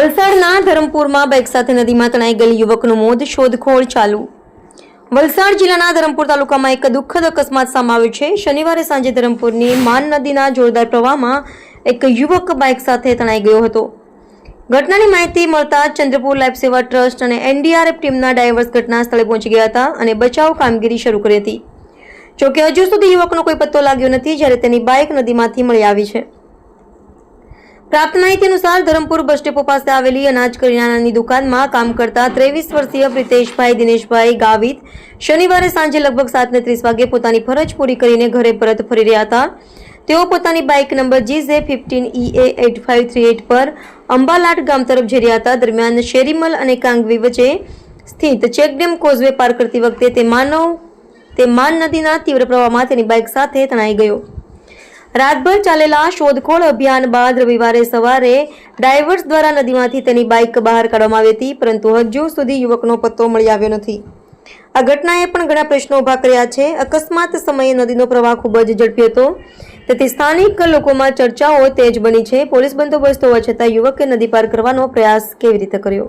વલસાડના ધરમપુરમાં બાઇક સાથે નદીમાં તણાઈ ગયેલ યુવકનું મોત શોધખોળ ચાલુ. વલસાડ જિલ્લાના ધરમપુર તાલુકામાં એક દુઃખદ અકસ્માત સામે છે. શનિવારે સાંજે ધરમપુરની માન નદીના જોરદાર પ્રવાહમાં એક યુવક બાઇક સાથે તણાઈ ગયો હતો. ઘટનાની માહિતી મળતા ચંદ્રપુર લાઈફ સેવા ટ્રસ્ટ અને એનડીઆરએફ ટીમના ડાયવર્સ ઘટના સ્થળે પહોંચી ગયા હતા અને બચાવ કામગીરી શરૂ કરી હતી. જોકે હજુ સુધી યુવકનો કોઈ પત્તો લાગ્યો નથી, જ્યારે તેની બાઇક નદીમાંથી મળી આવી છે. પ્રાપ્ત માહિતી અનુસાર ધરમપુર બસ ડેપો પાસે આવેલી અનાજ કરિયાણાની દુકાનમાં કામ કરતા ત્રેવીસ વર્ષીય પ્રિતેશભાઈ દિનેશભાઈ ગાવિત શનિવારે સાંજે લગભગ સાતને ત્રીસ વાગે પોતાની ફરજ પૂરી કરીને ઘરે પરત ફરી રહ્યા હતા. તેઓ પોતાની bike number G Z fifteen E A eight five three eight પર અંબાલાટ ગામ તરફ જઈ રહ્યા હતા. દરમિયાન શેરીમલ અને કાંગવી વચ્ચે સ્થિત ચેકડેમ કોઝવે પાર કરતી વખતે તે માનવ, તે માન નદીના તીવ્ર પ્રવાહમાં તેની બાઇક સાથે તણાઈ ગયો. રાતભર ચાલેલા શોધખોળ અભિયાન બાદ રવિવારે સવારે ડાયવર્સ દ્વારા નદીમાંથી તેની બાઇક બહાર કાઢવામાં આવી હતી, પરંતુ હજુ સુધી યુવકનો પત્તો મળી આવ્યો નથી. આ ઘટનાએ પણ ઘણા પ્રશ્નો ઊભા કર્યા છે. અકસ્માત સમયે નદીનો પ્રવાહ ખૂબ જ ઝડપી હતો. તેથી સ્થાનિક લોકોમાં ચર્ચાઓ તેજ બની છે. પોલીસ બંદોબસ્ત હોવા છતાં યુવકે નદી પાર કરવાનો પ્રયાસ કેવી રીતે કર્યો?